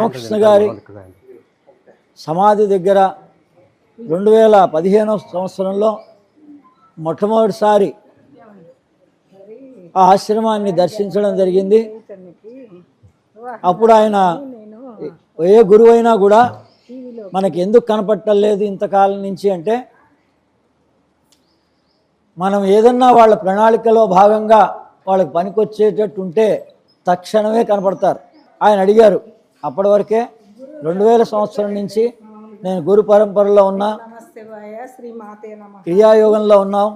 రామకృష్ణ గారి సమాధి దగ్గర రెండు వేల పదిహేనవ సంవత్సరంలో మొట్టమొదటిసారి ఆ ఆశ్రమాన్ని దర్శించడం జరిగింది. అప్పుడు ఆయన ఏ గురువు అయినా కూడా మనకి ఎందుకు కనపట్టలేదు ఇంతకాలం నుంచి అంటే మనం ఏదన్నా వాళ్ళ ప్రణాళికలో భాగంగా వాళ్ళకి పనికొచ్చేటట్టు ఉంటే తక్షణమే కనపడతారు. ఆయన అడిగారు అప్పటి వరకే రెండు వేల సంవత్సరం నుంచి నేను గురు పరంపరలో ఉన్నా క్రియాయోగంలో ఉన్నాం.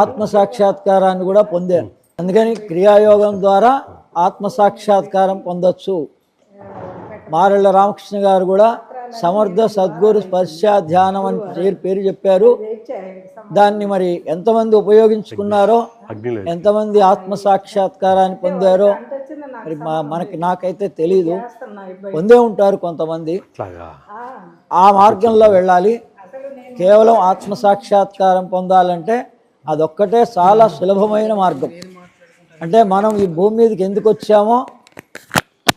ఆత్మ సాక్షాత్కారాన్ని కూడా పొందాను. అందుకని క్రియాయోగం ద్వారా ఆత్మ సాక్షాత్కారం పొందొచ్చు. మారెళ్ళ రామకృష్ణ గారు కూడా సమర్థ సద్గురు స్పర్శ ధ్యానం అని పేరు పేరు చెప్పారు. దాన్ని మరి ఎంతమంది ఉపయోగించుకున్నారో ఎంతమంది ఆత్మ సాక్షాత్కారాన్ని పొందారో మరి మా మనకి నాకైతే తెలీదు. పొందే ఉంటారు కొంతమంది. ఆ మార్గంలో వెళ్ళాలి. కేవలం ఆత్మ సాక్షాత్కారం పొందాలంటే అదొక్కటే చాలా సులభమైన మార్గం. అంటే మనం ఈ భూమి మీదకి ఎందుకు వచ్చామో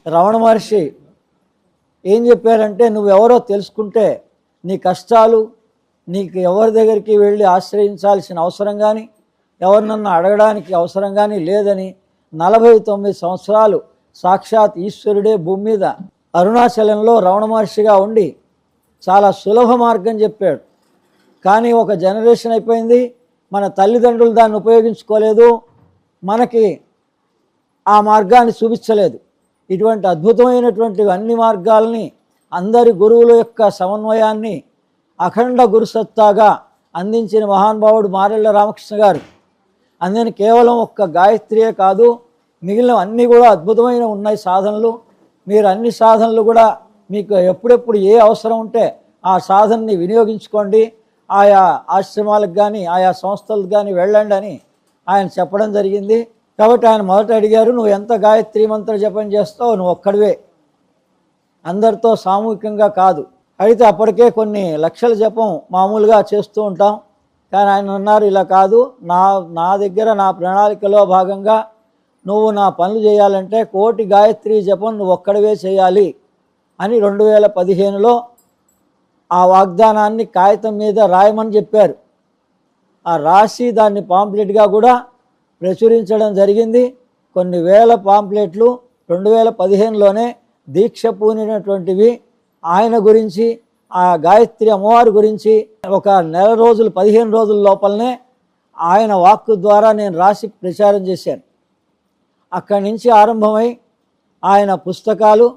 రమణ మహర్షి ఏం చెప్పారంటే నువ్వెవరో తెలుసుకుంటే నీ కష్టాలు నీకు ఎవరి దగ్గరికి వెళ్ళి ఆశ్రయించాల్సిన అవసరం కానీ ఎవరినన్నా అడగడానికి అవసరం కానీ లేదని నలభై తొమ్మిది సంవత్సరాలు సాక్షాత్ ఈశ్వరుడే భూమి మీద అరుణాచలంలో రమణ మహర్షిగా ఉండి చాలా సులభ మార్గం చెప్పాడు. కానీ ఒక జనరేషన్ అయిపోయింది మన తల్లిదండ్రులు దాన్ని ఉపయోగించుకోలేదు మనకి ఆ మార్గాన్ని చూపించలేదు. ఇటువంటి అద్భుతమైనటువంటి అన్ని మార్గాల్ని అందరి గురువుల యొక్క సమన్వయాన్ని అఖండ గురుసత్తాగా అందించిన మహానుభావుడు మారెళ్ళ రామకృష్ణ గారు. అందుకని కేవలం ఒక్క గాయత్రియే కాదు మిగిలిన అన్నీ కూడా అద్భుతమైన ఉన్నాయి సాధనలు. మీరు అన్ని సాధనలు కూడా మీకు ఎప్పుడెప్పుడు ఏ అవసరం ఉంటే ఆ సాధనని వినియోగించుకోండి. ఆయా ఆశ్రమాలకు కానీ ఆయా సంస్థలకు కానీ వెళ్ళండి అని ఆయన చెప్పడం జరిగింది. కాబట్టి ఆయన మొదట అడిగారు నువ్వు ఎంత గాయత్రి మంత్ర జపం చేస్తావు నువ్వు ఒక్కడివే. అందరితో సామూహికంగా కాదు. అయితే అప్పటికే కొన్ని లక్షల జపం మామూలుగా చేస్తూ ఉంటాం. కానీ ఆయన అన్నారు ఇలా కాదు. నా నా దగ్గర నా ప్రణాళికలో భాగంగా నువ్వు నా పనులు చేయాలంటే కోటి గాయత్రి జపం నువ్వు ఒక్కడివే చేయాలి అని రెండు వేల పదిహేనులో ఆ వాగ్దానాన్ని కాగితం మీద రాయమని చెప్పారు. ఆ రాసి దాన్ని పాంప్లెట్గా కూడా ప్రచురించడం జరిగింది. కొన్ని వేల పాంప్లెట్లు రెండు వేల పదిహేనులోనే దీక్ష పూనినటువంటివి ఆయన గురించి ఆ గాయత్రి అమ్మవారి గురించి ఒక నెల రోజులు పదిహేను రోజుల లోపలనే ఆయన వాక్కు ద్వారా నేను రాసి ప్రచారం చేశాను. అక్కడి నుంచి ఆరంభమై ఆయన పుస్తకాలు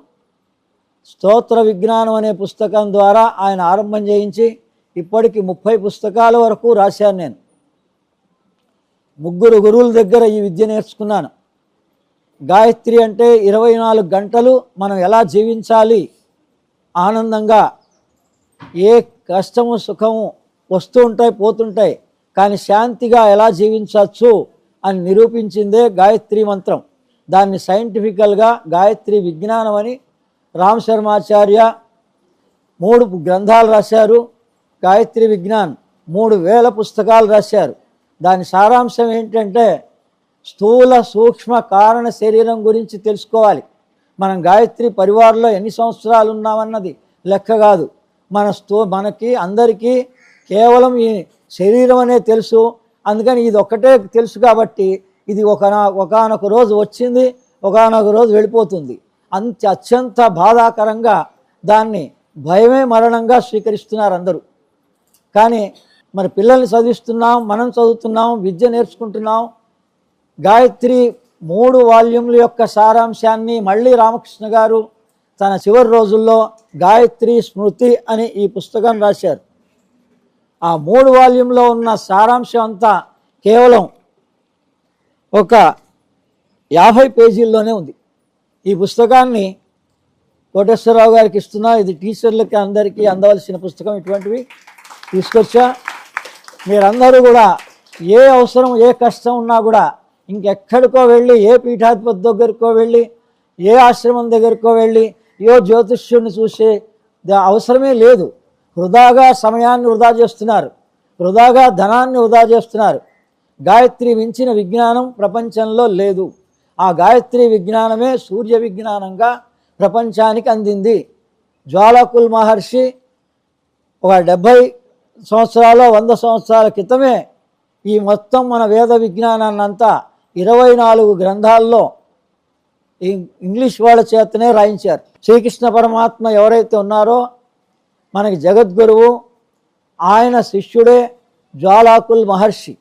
స్తోత్ర విజ్ఞానం అనే పుస్తకం ద్వారా ఆయన ఆరంభం చేయించి ఇప్పటికి ముప్పై పుస్తకాల వరకు రాశాను నేను. ముగ్గురు గురువుల దగ్గర ఈ విద్య నేర్చుకున్నాను. గాయత్రి అంటే ఇరవై నాలుగు గంటలు మనం ఎలా జీవించాలి? ఆనందంగా. ఏ కష్టము సుఖము వస్తూ ఉంటాయి పోతుంటాయి కానీ శాంతిగా ఎలా జీవించవచ్చు అని నిరూపించిందే గాయత్రి మంత్రం. దాన్ని సైంటిఫికల్గా గాయత్రి విజ్ఞానం అని రామ్ శర్మాచార్య మూడు గ్రంథాలు రాశారు. గాయత్రి విజ్ఞాన్ మూడు వేల పుస్తకాలు రాశారు. దాని సారాంశం ఏంటంటే స్థూల సూక్ష్మ కారణ శరీరం గురించి తెలుసుకోవాలి. మనం గాయత్రి పరివారంలో ఎన్ని సంవత్సరాలు ఉన్నామన్నది లెక్క కాదు. మన స్థూ మనకి అందరికీ కేవలం ఈ శరీరం అనే తెలుసు. అందుకని ఇది ఒక్కటే తెలుసు కాబట్టి ఇది ఒక ఒకనొక రోజు వచ్చింది ఒకనొక రోజు వెళ్ళిపోతుంది. అంత అత్యంత బాధాకరంగా దాన్ని భయమే మరణంగా స్వీకరిస్తున్నారు అందరూ. కానీ మరి పిల్లల్ని చదివిస్తున్నాం మనం చదువుతున్నాం విద్య నేర్చుకుంటున్నాం. గాయత్రి మూడు వాల్యూమ్ల యొక్క సారాంశాన్ని మళ్ళీ రామకృష్ణ గారు తన చివరి రోజుల్లో గాయత్రి స్మృతి అని ఈ పుస్తకం రాశారు. ఆ మూడు వాల్యూమ్లో ఉన్న సారాంశం అంతా కేవలం ఒక యాభై పేజీల్లోనే ఉంది. ఈ పుస్తకాన్ని కోటేశ్వరరావు గారికి ఇస్తున్నా. ఇది టీచర్లకి అందరికీ అందవలసిన పుస్తకం ఇటువంటివి. తీసుకొచ్చా? మీరందరూ కూడా ఏ అవసరం ఏ కష్టం ఉన్నా కూడా ఇంకెక్కడికో వెళ్ళి ఏ పీఠాధిపతి దగ్గరికో వెళ్ళి ఏ ఆశ్రమం దగ్గరికో వెళ్ళి ఏ జ్యోతిష్యుడిని చూసే అవసరమే లేదు. వృధాగా సమయాన్ని వృధా చేస్తున్నారు. వృధాగా ధనాన్ని వృధా చేస్తున్నారు. గాయత్రి మించిన విజ్ఞానం ప్రపంచంలో లేదు. ఆ గాయత్రి విజ్ఞానమే సూర్య విజ్ఞానంగా ప్రపంచానికి అందింది. జ్వాలాకుల్ మహర్షి ఒక డెబ్భై సంవత్సరాలు వంద సంవత్సరాల క్రితమే ఈ మొత్తం మన వేద విజ్ఞానాన్ని అంతా ఇరవై నాలుగు గ్రంథాల్లో ఇంగ్లీష్ వాళ్ళ చేతనే రాయించారు. శ్రీకృష్ణ పరమాత్మ ఎవరైతే ఉన్నారో మనకి జగద్గురువు ఆయన శిష్యుడే జ్వాలాకుల్ మహర్షి.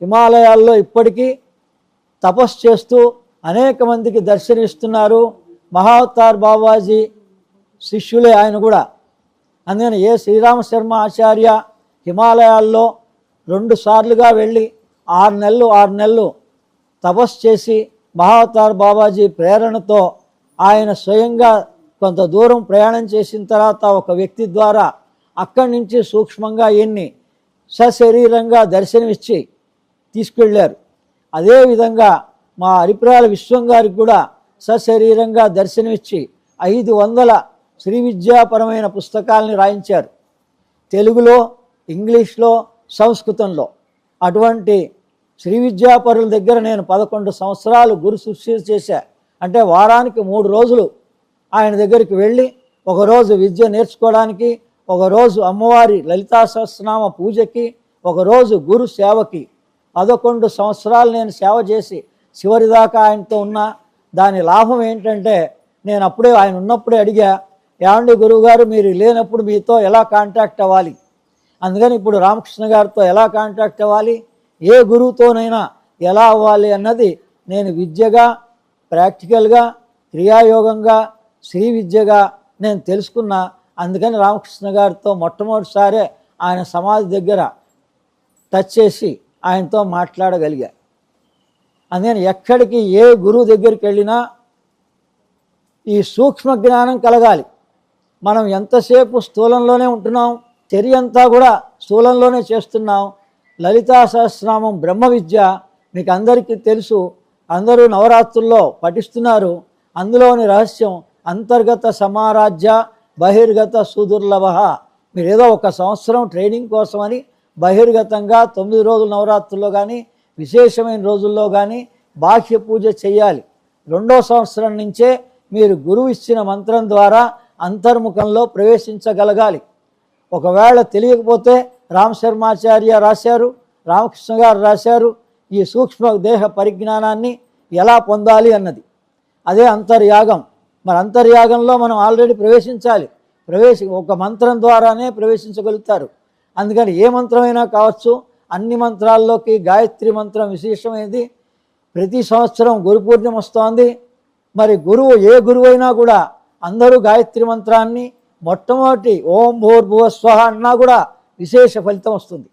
హిమాలయాల్లో ఇప్పటికీ తపస్సు చేస్తూ అనేక మందికి దర్శనమిస్తున్నారు. మహావతార్ బాబాజీ శిష్యులే ఆయన కూడా. అందుకని ఏ శ్రీరామశర్మ ఆచార్య హిమాలయాల్లో రెండు సార్లుగా వెళ్ళి ఆరు నెలలు ఆరు నెలలు తపస్సు చేసి మహావతార్ బాబాజీ ప్రేరణతో ఆయన స్వయంగా కొంత దూరం ప్రయాణం చేసిన తర్వాత ఒక వ్యక్తి ద్వారా అక్కడి నుంచి సూక్ష్మంగా ఎన్ని సశరీరంగా దర్శనమిచ్చి తీసుకెళ్ళారు అదేవిధంగా మా అరిప్రాల విశ్వం గారికి కూడా సశరీరంగా దర్శనమిచ్చి ఐదు వందల శ్రీ విద్యాపరమైన పుస్తకాలని రాయించారు. తెలుగులో ఇంగ్లీష్లో సంస్కృతంలో. అటువంటి శ్రీ విద్యాపరుల దగ్గర నేను పదకొండు సంవత్సరాలు గురు శుశ్రూష చేశా. అంటే వారానికి మూడు రోజులు ఆయన దగ్గరికి వెళ్ళి ఒకరోజు విద్య నేర్చుకోవడానికి ఒకరోజు అమ్మవారి లలితా సహస్రనామ పూజకి ఒకరోజు గురు సేవకి పదకొండు సంవత్సరాలు నేను సేవ చేసి చివరిదాకా ఆయనతో ఉన్నా. దాని లాభం ఏంటంటే నేను అప్పుడే ఆయన ఉన్నప్పుడే అడిగా ఏమండి గురువుగారు మీరు లేనప్పుడు మీతో ఎలా కాంటాక్ట్ అవ్వాలి? అందుకని ఇప్పుడు రామకృష్ణ గారితో ఎలా కాంటాక్ట్ అవ్వాలి? ఏ గురువుతోనైనా ఎలా అవ్వాలి అన్నది నేను విద్యగా ప్రాక్టికల్గా క్రియాయోగంగా శ్రీ విద్యగా నేను తెలుసుకున్నా. అందుకని రామకృష్ణ గారితో మొట్టమొదటిసారే ఆయన సమాధి దగ్గర టచ్ చేసి ఆయనతో మాట్లాడగలిగా. అందుకని ఎక్కడికి ఏ గురువు దగ్గరికి వెళ్ళినా ఈ సూక్ష్మ జ్ఞానం కలగాలి. మనం ఎంతసేపు స్థూలంలోనే ఉంటున్నాం చర్య అంతా కూడా స్థూలంలోనే చేస్తున్నాం. లలితా సహస్రనామం బ్రహ్మ విద్య మీకు అందరికీ తెలుసు. అందరూ నవరాత్రుల్లో పఠిస్తున్నారు. అందులోని రహస్యం అంతర్గత సమారాజ్య బహిర్గత సుదుర్లభ. మీరు ఏదో ఒక సంవత్సరం ట్రైనింగ్ కోసమని బహిర్గతంగా తొమ్మిది రోజుల నవరాత్రుల్లో కానీ విశేషమైన రోజుల్లో కానీ బాహ్య పూజ చేయాలి. రెండో సంవత్సరం నుంచే మీరు గురువు ఇచ్చిన మంత్రం ద్వారా అంతర్ముఖంలో ప్రవేశించగలగాలి. ఒకవేళ తెలియకపోతే రామ శర్మాచార్య రాశారు రామకృష్ణ గారు రాశారు ఈ సూక్ష్మ దేహ పరిజ్ఞానాన్ని ఎలా పొందాలి అన్నది. అదే అంతర్యాగం. మరి అంతర్యాగంలో మనం ఆల్రెడీ ప్రవేశించాలి. ప్రవేశ ఒక మంత్రం ద్వారానే ప్రవేశించగలుగుతారు. అందుకని ఏ మంత్రమైనా కావచ్చు అన్ని మంత్రాల్లోకి గాయత్రి మంత్రం విశేషమైనది ప్రతి సంవత్సరం గురు పూర్ణిమ వస్తోంది. మరి గురువు ఏ గురువైనా కూడా అందరూ గాయత్రి మంత్రాన్ని మొట్టమొదటి ఓం భూర్భువస్వ అన్నా కూడా విశేష ఫలితం వస్తుంది.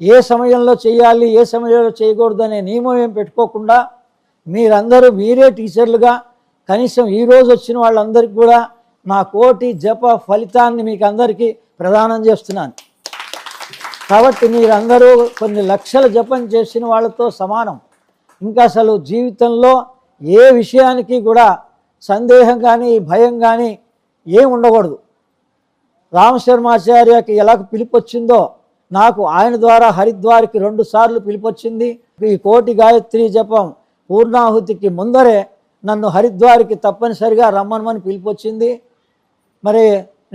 ఏ సమయంలో చేయాలి ఏ సమయంలో చేయకూడదు అనే నియమం ఏం పెట్టుకోకుండా మీరందరూ మీరే టీచర్లుగా కనీసం ఈ రోజు వచ్చిన వాళ్ళందరికీ కూడా నా కోటి జప ఫలితాన్ని మీకు అందరికీ ప్రదానం చేస్తున్నాను. కాబట్టి మీరందరూ కొన్ని లక్షల జపం చేసిన వాళ్ళతో సమానం. ఇంకా అసలు జీవితంలో ఏ విషయానికి కూడా సందేహం కానీ భయం కానీ ఏం ఉండకూడదు. రామశర్మాచార్యకి ఎలా పిలిపొచ్చిందో నాకు ఆయన ద్వారా హరిద్వార్కి రెండు సార్లు పిలిపొచ్చింది. ఈ కోటి గాయత్రి జపం పూర్ణాహుతికి ముందరే నన్ను హరిద్వార్కి తప్పనిసరిగా రమ్మనమని పిలిపొచ్చింది. మరి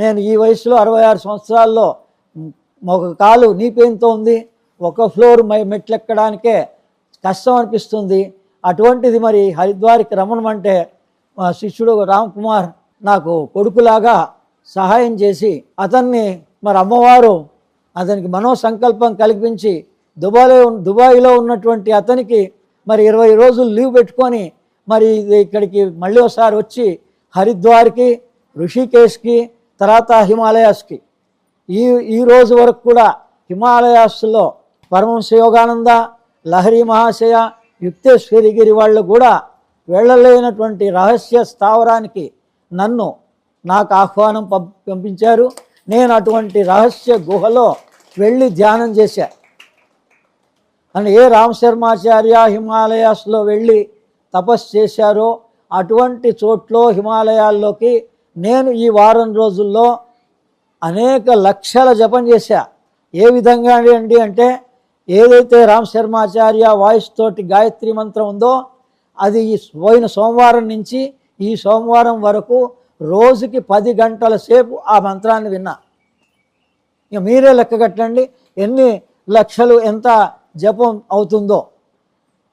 నేను ఈ వయసులో అరవై ఆరు సంవత్సరాల్లో ఒక కాలు నీ పెయిన్తో ఉంది. ఒక ఫ్లోర్ మై మెట్లెక్కడానికే కష్టం అనిపిస్తుంది. అటువంటిది మరి హరిద్వార్కి రమ్మనమంటే మా శిష్యుడు రామ్ కుమార్ నాకు కొడుకులాగా సహాయం చేసి అతన్ని మరి అమ్మవారు అతనికి మనోసంకల్పం కల్పించి దుబాయ్లో దుబాయ్లో ఉన్నటువంటి అతనికి మరి ఇరవై రోజులు లీవ్ పెట్టుకొని మరి ఇక్కడికి మళ్ళీ ఒకసారి వచ్చి హరిద్వార్కి ఋషికేశ్కి తర్వాత హిమాలయాస్కి. ఈ ఈ రోజు వరకు కూడా హిమాలయాస్లో పరమహంస యోగానంద లహరి మహాశయ యుక్తేశ్వరిగిరి వాళ్ళు కూడా వెళ్ళలేనటువంటి రహస్య స్థావరానికి నన్ను నాకు ఆహ్వానం పం- పంపించారు. నేను అటువంటి రహస్య గుహలో వెళ్ళి ధ్యానం చేశా. అని ఏ రామశర్మాచార్య హిమాలయాస్లో వెళ్ళి తపస్సు చేశారో అటువంటి చోట్లో హిమాలయాల్లోకి నేను ఈ వారం రోజుల్లో అనేక లక్షల జపం చేశా. ఏ విధంగా అండి అంటే ఏదైతే రామశర్మాచార్య వాయిస్తోటి వాయిస్ తోటి గాయత్రి మంత్రం ఉందో అది ఈ పోయిన సోమవారం నుంచి ఈ సోమవారం వరకు రోజుకి పది గంటల సేపు ఆ మంత్రాన్ని విన్నా. ఇక మీరే లెక్క కట్టండి ఎన్ని లక్షలు ఎంత జపం అవుతుందో.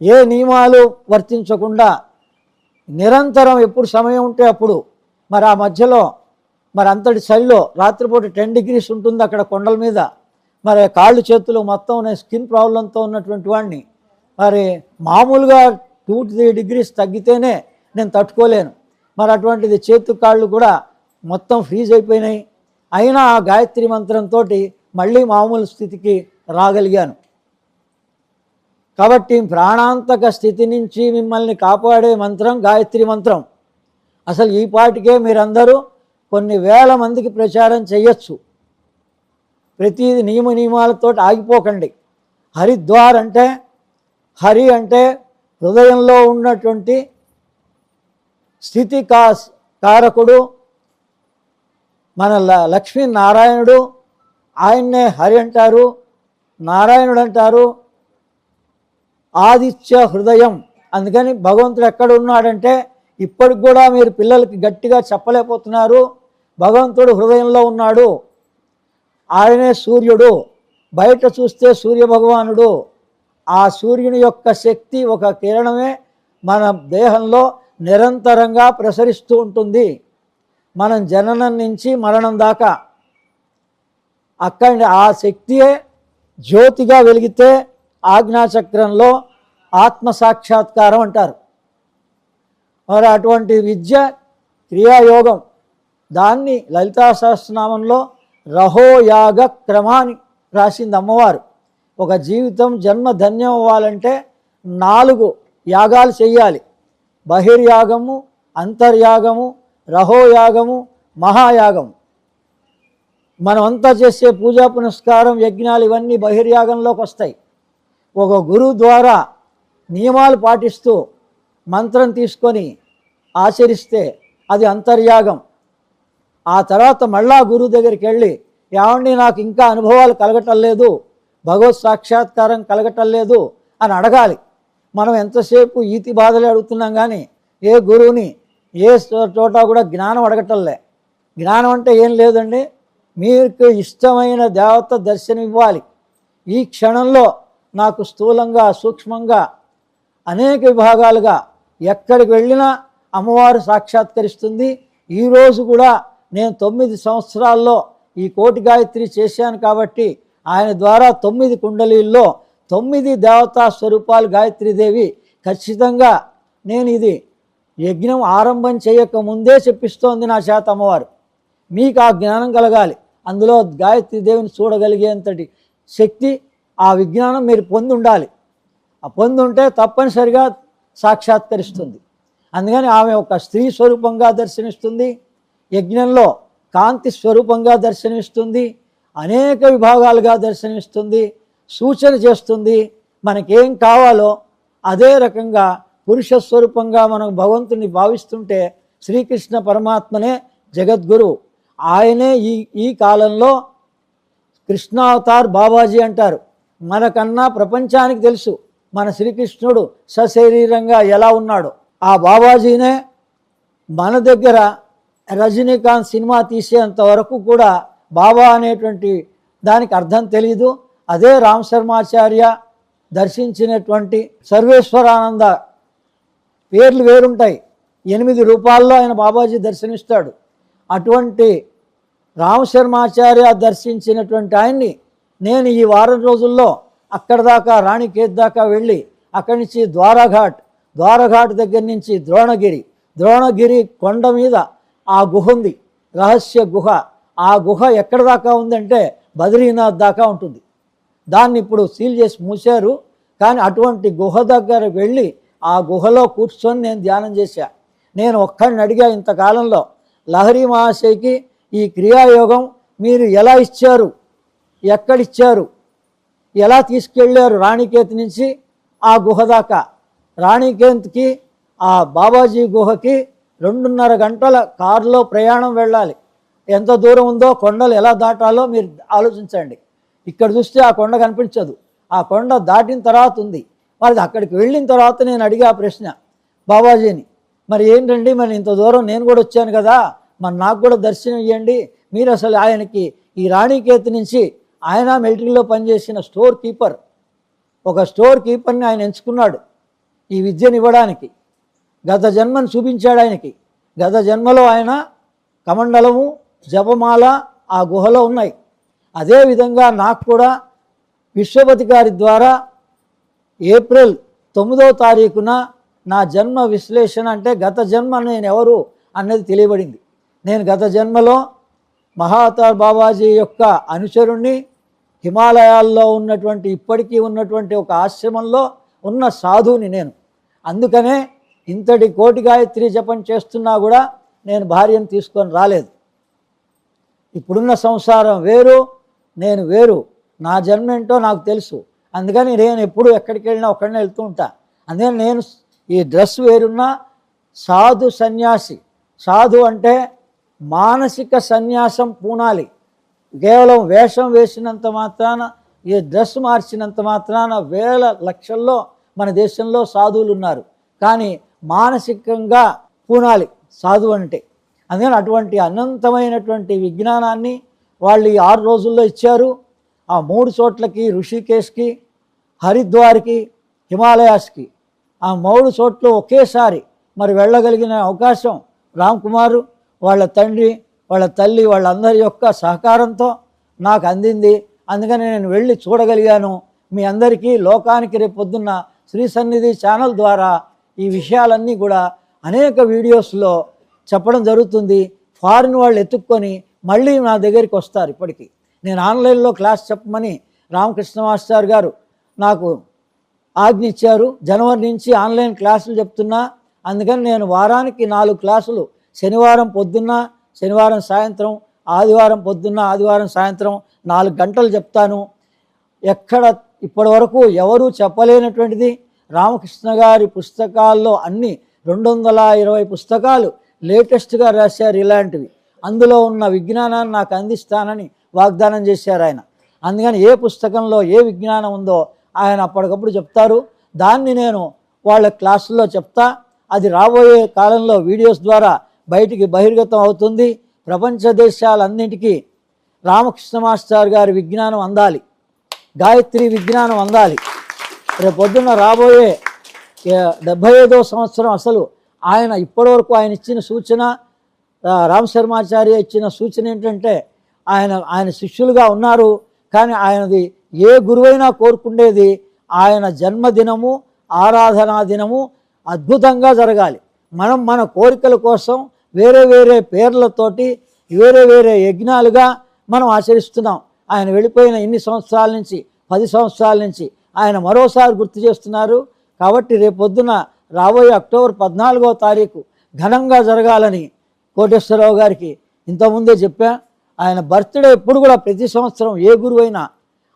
ఏ నియమాలు వర్తించకుండా నిరంతరం ఎప్పుడు సమయం ఉంటే అప్పుడు మరి ఆ మధ్యలో మరి అంతటి చలిలో రాత్రిపూట టెన్ డిగ్రీస్ ఉంటుంది అక్కడ కొండల మీద. మరి కాళ్ళు చేతులు మొత్తం స్కిన్ ప్రాబ్లంతో ఉన్నటువంటి వాడిని. మరి మామూలుగా టూ త్రీ డిగ్రీస్ తగ్గితేనే నేను తట్టుకోలేను. మరి అటువంటిది చేతు కాళ్ళు కూడా మొత్తం ఫ్రీజ్ అయిపోయినాయి. అయినా ఆ గాయత్రి మంత్రంతో మళ్ళీ మామూలు స్థితికి రాగలిగాను. కాబట్టి ప్రాణాంతక స్థితి నుంచి మిమ్మల్ని కాపాడే మంత్రం గాయత్రి మంత్రం. అసలు ఈ పాటికే మీరందరూ కొన్ని వేల మందికి ప్రచారం చేయొచ్చు ప్రతి నియమ నియమాలతో ఆగిపోకండి. హరిద్వార్ అంటే హరి అంటే హృదయంలో ఉన్నటువంటి స్థితి కా కారకుడు మన ల- లక్ష్మీనారాయణుడు ఆయన్నే హరి అంటారు నారాయణుడు అంటారు ఆదిత్య హృదయం. అందుకని భగవంతుడు ఎక్కడ ఉన్నాడంటే ఇప్పటికి కూడా మీరు పిల్లలకి గట్టిగా చెప్పలేకపోతున్నారు. భగవంతుడు హృదయంలో ఉన్నాడు. ఆయనే సూర్యుడు. బయట చూస్తే సూర్య భగవానుడు ఆ సూర్యుని యొక్క శక్తి ఒక కిరణమే మన దేహంలో నిరంతరంగా ప్రసరిస్తూ ఉంటుంది. మనం జననం నుంచి మరణం దాకా అక్కడి ఆ శక్తియే జ్యోతిగా వెలిగితే ఆజ్ఞాచక్రంలో ఆత్మ సాక్షాత్కారం అంటారు. మరి అటువంటి విద్య క్రియాయోగం దాన్ని లలితా సహస్రనామంలో రహోయాగ క్రమాన్ని రాసింది అమ్మవారు. ఒక జీవితం జన్మ ధన్యం అవ్వాలంటే నాలుగు యాగాలు చేయాలి బహిర్యాగము అంతర్యాగము రహోయాగము మహాయాగము. మనమంతా చేసే పూజా పునస్కారం యజ్ఞాలు ఇవన్నీ బహిర్యాగంలోకి వస్తాయి. ఒక గురువు ద్వారా నియమాలు పాటిస్తూ మంత్రం తీసుకొని ఆచరిస్తే అది అంతర్యాగం. ఆ తర్వాత మళ్ళా గురువు దగ్గరికి వెళ్ళి ఏమండి నాకు ఇంకా అనుభవాలు కలగటం లేదు భగవత్ సాక్షాత్కారం కలగటం లేదు అని అడగాలి. మనం ఎంతసేపు ఈతి బాధలే అడుగుతున్నాం కానీ ఏ గురువుని ఏ చో- చోట కూడా జ్ఞానం అడగటంలే జ్ఞానం అంటే ఏం లేదండి? మీకు ఇష్టమైన దేవత దర్శనం ఇవ్వాలి ఈ క్షణంలో నాకు స్థూలంగా సూక్ష్మంగా అనేక విభాగాలుగా ఎక్కడికి వెళ్ళినా అమ్మవారు సాక్షాత్కరిస్తుంది. ఈరోజు కూడా నేను తొమ్మిది సంవత్సరాల్లో ఈ కోటి గాయత్రి చేశాను కాబట్టి ఆయన ద్వారా తొమ్మిది కుండలీల్లో తొమ్మిది దేవతా స్వరూపాలు గాయత్రీదేవి ఖచ్చితంగా నేను ఇది యజ్ఞం ఆరంభం చేయక ముందే చెప్పిస్తోంది నా చేత అమ్మవారు. మీకు ఆ జ్ఞానం కలగాలి. అందులో గాయత్రి దేవిని చూడగలిగేంతటి శక్తి ఆ విజ్ఞానం మీరు పొంది ఉండాలి. ఆ పొంది ఉంటే తప్పనిసరిగా సాక్షాత్కరిస్తుంది. అందుకని ఆమె ఒక స్త్రీ స్వరూపంగా దర్శనిస్తుంది యజ్ఞంలో కాంతి స్వరూపంగా దర్శనమిస్తుంది అనేక విభాగాలుగా దర్శనమిస్తుంది సూచన చేస్తుంది. మనకేం కావాలో అదే రకంగా పురుష స్వరూపంగా మనం భగవంతుని భావిస్తుంటే శ్రీకృష్ణ పరమాత్మనే జగద్గురు. ఆయనే ఈ ఈ కాలంలో కృష్ణావతార్ బాబాజీ అంటారు. మనకన్నా ప్రపంచానికి తెలుసు మన శ్రీకృష్ణుడు సశరీరంగా ఎలా ఉన్నాడో. ఆ బాబాజీనే మన దగ్గర రజనీకాంత్ సినిమా తీసేంత వరకు కూడా బాబా అనేటువంటి దానికి అర్థం తెలియదు అదే రామ్ శర్మాచార్య దర్శించినటువంటి సర్వేశ్వరానంద పేర్లు వేరుంటాయి. ఎనిమిది రూపాల్లో ఆయన బాబాజీ దర్శనిస్తాడు అటువంటి రామశర్మాచార్య దర్శించినటువంటి ఆయన్ని నేను ఈ వారం రోజుల్లో అక్కడ దాకా రాణికేత్ దాకా వెళ్ళి అక్కడి నుంచి ద్వారఘాట్ ద్వారఘాట్ దగ్గర నుంచి ద్రోణగిరి ద్రోణగిరి కొండ మీద ఆ గుహ ఉంది. రహస్య గుహ. ఆ గుహ ఎక్కడ దాకా ఉందంటే బద్రీనాథ్ దాకా ఉంటుంది. దాన్ని ఇప్పుడు సీల్ చేసి మూసారు కానీ అటువంటి గుహ దగ్గర వెళ్ళి ఆ గుహలో కూర్చొని నేను ధ్యానం చేశా. నేను ఒక్కడిని అడిగా ఇంతకాలంలో లహరి మహాశయకి ఈ క్రియాయోగం మీరు ఎలా ఇచ్చారు? ఎక్కడిచ్చారు? ఎలా తీసుకెళ్ళారు రాణికేత్ నుంచి ఆ గుహ దాకా? రాణికేత్కి ఆ బాబాజీ గుహకి రెండున్నర గంటల కారులో ప్రయాణం వెళ్ళాలి. ఎంత దూరం ఉందో కొండలు ఎలా దాటాలో మీరు ఆలోచించండి. ఇక్కడ చూస్తే ఆ కొండ కనిపించదు. ఆ కొండ దాటిన తర్వాత ఉంది. మరి అక్కడికి వెళ్ళిన తర్వాత నేను అడిగా ఆ ప్రశ్న బాబాజీని మరి ఏంటండి మరి ఇంత దూరం నేను కూడా వచ్చాను కదా మరి నాకు కూడా దర్శనం ఇవ్వండి మీరు అసలు ఆయనకి ఈ రాణికేతు నుంచి ఆయన మిలిటరీలో పనిచేసిన స్టోర్ కీపర్ ఒక స్టోర్ కీపర్ని ఆయన ఎంచుకున్నాడు ఈ విద్యను ఇవ్వడానికి. గత జన్మను చూపించాడు ఆయనకి. గత జన్మలో ఆయన కమండలము జపమాల ఆ గుహలో ఉన్నాయి. అదేవిధంగా నాకు కూడా విశ్వపతి గారి ద్వారా ఏప్రిల్ తొమ్మిదో తారీఖున నా జన్మ విశ్లేషణ అంటే గత జన్మ నేను ఎవరు అన్నది తెలియబడింది. నేను గత జన్మలో మహాతార్ బాబాజీ యొక్క అనుచరుణ్ణి హిమాలయాల్లో ఉన్నటువంటి ఇప్పటికీ ఉన్నటువంటి ఒక ఆశ్రమంలో ఉన్న సాధువుని నేను. అందుకనే ఇంతటి కోటి గాయత్రి జపం చేస్తున్నా కూడా నేను భార్యను తీసుకొని రాలేదు. ఇప్పుడున్న సంసారం వేరు నేను వేరు. నా జన్మ ఏంటో నాకు తెలుసు. అందుకని నేను ఎప్పుడు ఎక్కడికి వెళ్ళినా ఒక్కడనే వెళ్తూ ఉంటా. అందుకని నేను ఈ డ్రెస్ వేరున్నా సాధు సన్యాసి. సాధు అంటే మానసిక సన్యాసం పూనాలి. కేవలం వేషం వేసినంత మాత్రాన ఈ డ్రెస్ మార్చినంత మాత్రాన వేల లక్షల్లో మన దేశంలో సాధువులు ఉన్నారు కానీ మానసికంగా పూనాలి. సాధువు అంటే అందుకని అటువంటి అనంతమైనటువంటి విజ్ఞానాన్ని వాళ్ళు ఈ ఆరు రోజుల్లో ఇచ్చారు. ఆ మూడు చోట్లకి ఋషికేశ్కి హరిద్వార్కి హిమాలయాస్కి. ఆ మూడు చోట్ల ఒకేసారి మరి వెళ్ళగలిగిన అవకాశం రామ్కుమారు వాళ్ళ తండ్రి వాళ్ళ తల్లి వాళ్ళందరి యొక్క సహకారంతో నాకు అందింది. అందుకని నేను వెళ్ళి చూడగలిగాను. మీ అందరికీ లోకానికి రేపొద్దున్న శ్రీ సన్నిధి ఛానల్ ద్వారా ఈ విషయాలన్నీ కూడా అనేక వీడియోస్లో చెప్పడం జరుగుతుంది. ఫారిన్ వాళ్ళు ఎత్తుక్కొని మళ్ళీ నా దగ్గరికి వస్తారు ఇప్పటికీ. నేను ఆన్లైన్లో క్లాస్ చెప్పమని రామకృష్ణ మాస్టర్ గారు నాకు ఆజ్ఞ ఇచ్చారు. జనవరి నుంచి ఆన్లైన్ క్లాసులు చెప్తున్నా. అందుకని నేను వారానికి నాలుగు క్లాసులు శనివారం పొద్దున్న శనివారం సాయంత్రం ఆదివారం పొద్దున్న ఆదివారం సాయంత్రం నాలుగు గంటలు చెప్తాను. ఎక్కడ ఇప్పటి వరకు ఎవరూ చెప్పలేనటువంటిది. రామకృష్ణ గారి పుస్తకాల్లో అన్ని రెండు వందల ఇరవై పుస్తకాలు లేటెస్ట్గా రాశారు ఇలాంటివి. అందులో ఉన్న విజ్ఞానాన్ని నాకు అందిస్తానని వాగ్దానం చేశారు ఆయన. అందుకని ఏ పుస్తకంలో ఏ విజ్ఞానం ఉందో ఆయన అప్పటికప్పుడు చెప్తారు. దాన్ని నేను వాళ్ళ క్లాసుల్లో చెప్తా. అది రాబోయే కాలంలో వీడియోస్ ద్వారా బయటికి బహిర్గతం అవుతుంది. ప్రపంచ దేశాలన్నింటికీ రామకృష్ణ మాస్టర్ గారి విజ్ఞానం అందాలి. గాయత్రి విజ్ఞానం అందాలి. రేపు పొద్దున్న రాబోయే డెబ్భై ఐదో సంవత్సరం అసలు ఆయన ఇప్పటివరకు ఆయన ఇచ్చిన సూచన ఆ, రామ్ శర్మాచార్య ఇచ్చిన సూచన ఏంటంటే ఆయన ఆయన శిష్యులుగా ఉన్నారు కానీ ఆయనది ఏ గురువైనా కోరుకుండేది ఆయన జన్మదినము ఆరాధనా దినము అద్భుతంగా జరగాలి. మనం మన కోరికల కోసం వేరే వేరే పేర్లతోటి వేరే వేరే యజ్ఞాలుగా మనం ఆచరిస్తున్నాం. ఆయన వెళ్ళిపోయిన ఇన్ని సంవత్సరాల నుంచి పది సంవత్సరాల నుంచి ఆయన మరోసారి గుర్తు చేస్తున్నారు. కాబట్టి రేపొద్దున రాబోయే అక్టోబర్ పద్నాలుగో తారీఖు ఘనంగా జరగాలని కోటేశ్వరరావు గారికి ఇంతకుముందే చెప్పా. ఆయన బర్త్డే ఎప్పుడు కూడా ప్రతి సంవత్సరం ఏ గురువైనా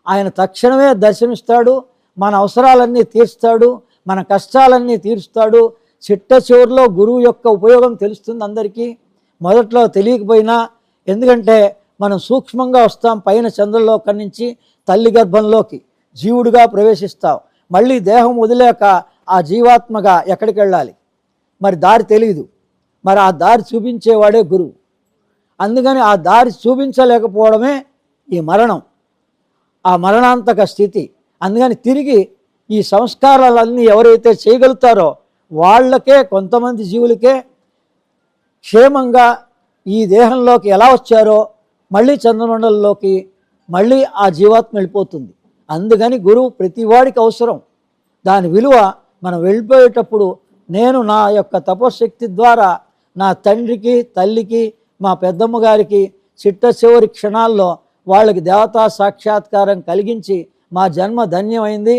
ఆయన తక్షణమే దర్శనమిస్తాడు మన అవసరాలన్నీ తీర్స్తాడు మన కష్టాలన్నీ తీరుస్తాడు. చిట్ట చివరిలో గురువు యొక్క ఉపయోగం తెలుస్తుంది అందరికీ. మొదట్లో తెలియకపోయినా ఎందుకంటే మనం సూక్ష్మంగా వస్తాం పైన చంద్రలోకం నుంచి తల్లి గర్భంలోకి జీవుడిగా ప్రవేశిస్తాం. మళ్ళీ దేహం వదిలేక ఆ జీవాత్మగా ఎక్కడికి వెళ్ళాలి? మరి దారి తెలియదు మరి ఆ దారి చూపించేవాడే గురువు. అందుకని ఆ దారి చూపించలేకపోవడమే ఈ మరణం. ఆ మరణాంతక స్థితి. అందుకని తిరిగి ఈ సంస్కారాలన్నీ ఎవరైతే చేయగలుగుతారో వాళ్ళకే కొంతమంది జీవులకే క్షేమంగా ఈ దేహంలోకి ఎలా వచ్చారో మళ్ళీ చంద్రమండలంలోకి మళ్ళీ ఆ జీవాత్మ వెళ్ళిపోతుంది. అందుకని గురువు ప్రతివాడికి అవసరం. దాని విలువ మనం వెళ్ళిపోయేటప్పుడు నేను నా యొక్క తపశక్తి ద్వారా నా తండ్రికి తల్లికి మా పెద్దమ్మ గారికి చిట్ట చివరి క్షణాల్లో వాళ్ళకి దేవతా సాక్షాత్కారం కలిగించి మా జన్మ ధన్యమైంది.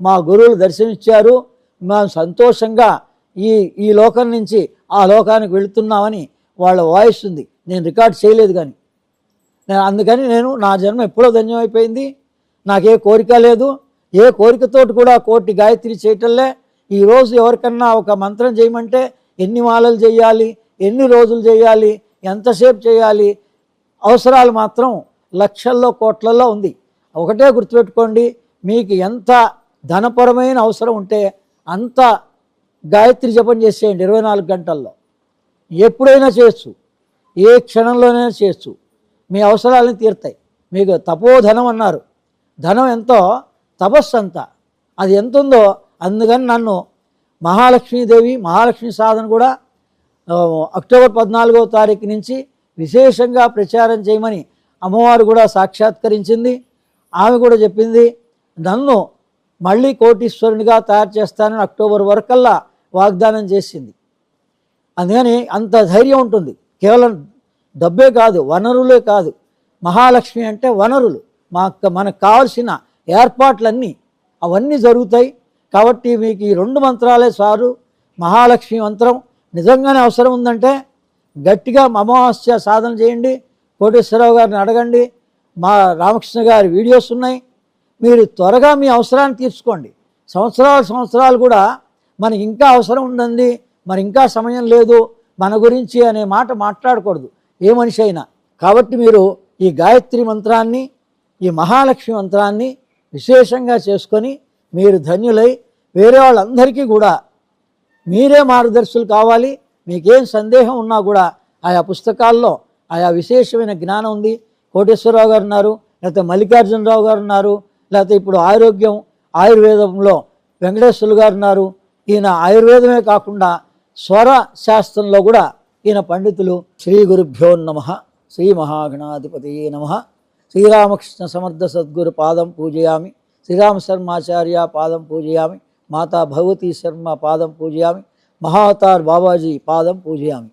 మా గురువులు దర్శనమిచ్చారు. మేము సంతోషంగా ఈ ఈ లోకం నుంచి ఆ లోకానికి వెళుతున్నామని వాళ్ళ వాయిస్ ఉంది. నేను రికార్డ్ చేయలేదు కానీ. నేను అందుకని నేను నా జన్మ ఎప్పుడో ధన్యమైపోయింది. నాకే కోరిక లేదు. ఏ కోరికతోటి కూడా కోటి గాయత్రి చేయటంలే. ఈరోజు ఎవరికన్నా ఒక మంత్రం చేయమంటే ఎన్ని మాలలు చేయాలి ఎన్ని రోజులు చేయాలి ఎంతసేపు చేయాలి అవసరాలు మాత్రం లక్షల్లో కోట్లలో ఉంది. ఒకటే గుర్తుపెట్టుకోండి మీకు ఎంత ధనపరమైన అవసరం ఉంటే అంత గాయత్రి జపం చేసేయండి ఇరవై నాలుగు గంటల్లో. ఎప్పుడైనా చేయొచ్చు. ఏ క్షణంలోనైనా చేయొచ్చు. మీ అవసరాలను తీరుతాయి. మీకు తపోధనం అన్నారు. ధనం ఎంతో? తపస్సు అంత. అది ఎంత ఉందో అందుకని నన్ను మహాలక్ష్మీదేవి మహాలక్ష్మి సాధన కూడా అక్టోబర్ పద్నాలుగో తారీఖు నుంచి విశేషంగా ప్రచారం చేయమని అమ్మవారు కూడా సాక్షాత్కరించింది. ఆమె కూడా చెప్పింది నన్ను మళ్ళీ కోటీశ్వరునిగా తయారు చేస్తానని అక్టోబర్ వరకల్లా వాగ్దానం చేసింది. అందుకని అంత ధైర్యం ఉంటుంది. కేవలం డబ్బే కాదు వనరులే కాదు. మహాలక్ష్మి అంటే వనరులు. మాకు మనకు కావాల్సిన ఏర్పాట్లన్నీ అవన్నీ జరుగుతాయి. కాబట్టి మీకు ఈ రెండు మంత్రాలే సారు. మహాలక్ష్మి మంత్రం నిజంగానే అవసరం ఉందంటే గట్టిగా అమావాస్య సాధన చేయండి. కోటేశ్వరరావు గారిని అడగండి. మా రామకృష్ణ గారి వీడియోస్ ఉన్నాయి. మీరు త్వరగా మీ అవసరాన్ని తీర్చుకోండి. సంవత్సరాలు సంవత్సరాలు కూడా మనకి ఇంకా అవసరం ఉందండి. మరి ఇంకా సమయం లేదు. మన గురించి అనే మాట మాట్లాడకూడదు. ఏ మనిషి అయినా. కాబట్టి మీరు ఈ గాయత్రి మంత్రాన్ని ఈ మహాలక్ష్మి మంత్రాన్ని విశేషంగా చేసుకొని మీరు ధన్యులై వేరే వాళ్ళందరికీ కూడా మీరే మార్గదర్శులు కావాలి. మీకేం సందేహం ఉన్నా కూడా ఆయా పుస్తకాల్లో ఆయా విశేషమైన జ్ఞానం ఉంది. కోటేశ్వరరావు గారు ఉన్నారు లేకపోతే మల్లికార్జునరావు గారు ఉన్నారు లేకపోతే ఇప్పుడు ఆరోగ్యం ఆయుర్వేదంలో వెంకటేశ్వర్లు గారు ఉన్నారు. ఈయన ఆయుర్వేదమే కాకుండా స్వర శాస్త్రంలో కూడా ఈయన పండితులు శ్రీ గురుభ్యో నమ శ్రీ మహాగణాధిపతి నమ. శ్రీరామకృష్ణ సమర్థ సద్గురు పాదం పూజయామి. శ్రీరామ శర్మాచార్య పాదం పూజయామి మాతా భగవతీ శర్మ పాదం పూజయామి మహావతార్ బాబాజీ పాదం పూజయామి